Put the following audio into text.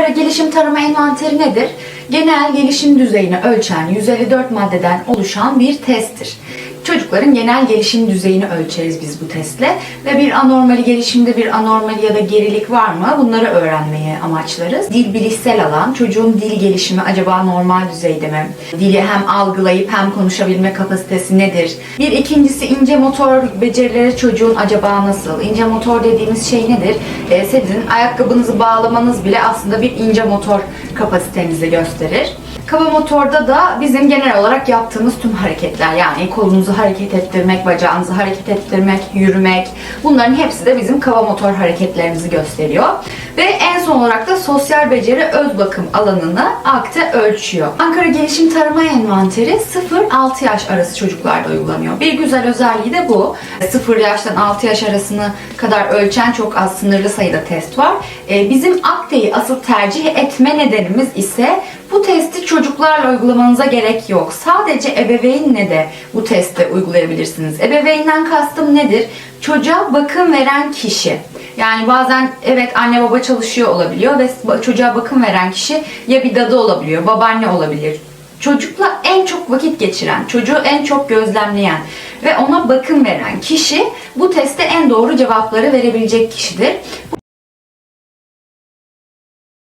Ankara Gelişim Tarama Envanteri nedir? Genel gelişim düzeyini ölçen 154 maddeden oluşan bir testtir. Çocukların genel gelişim düzeyini ölçeriz biz bu testle ve bir anormali gelişimde bir anormali ya da gerilik var mı bunları öğrenmeyi amaçlarız. Dil bilişsel alan, çocuğun dil gelişimi acaba normal düzeyde mi? Dili hem algılayıp hem konuşabilme kapasitesi nedir? Bir ikincisi ince motor becerileri çocuğun acaba nasıl? İnce motor dediğimiz şey nedir? Ee, sizin ayakkabınızı bağlamanız bile aslında bir ince motor kapasitenizi gösterir. Kaba motorda da bizim genel olarak yaptığımız tüm hareketler yani kolunuzu hareket ettirmek, bacağınızı hareket ettirmek, yürümek bunların hepsi de bizim kaba motor hareketlerimizi gösteriyor. Ve en son olarak da sosyal beceri öz bakım alanını AKTE ölçüyor. Ankara Gelişim Tarama Envanteri 0-6 yaş arası çocuklarda uygulanıyor. Bir güzel özelliği de bu. 0 yaştan 6 yaş arasını kadar ölçen çok az sınırlı sayıda test var. Ee, Bizim AKTE'yi asıl tercih etme nedenimiz ise bu testi çocuklarla uygulamanıza gerek yok. Sadece ebeveynle de bu testi uygulayabilirsiniz. Ebeveynden kastım nedir? Çocuğa bakım veren kişi. Yani bazen evet anne baba çalışıyor olabiliyor ve çocuğa bakım veren kişi ya bir dadı olabiliyor, babaanne olabilir. Çocukla en çok vakit geçiren, çocuğu en çok gözlemleyen ve ona bakım veren kişi bu teste en doğru cevapları verebilecek kişidir.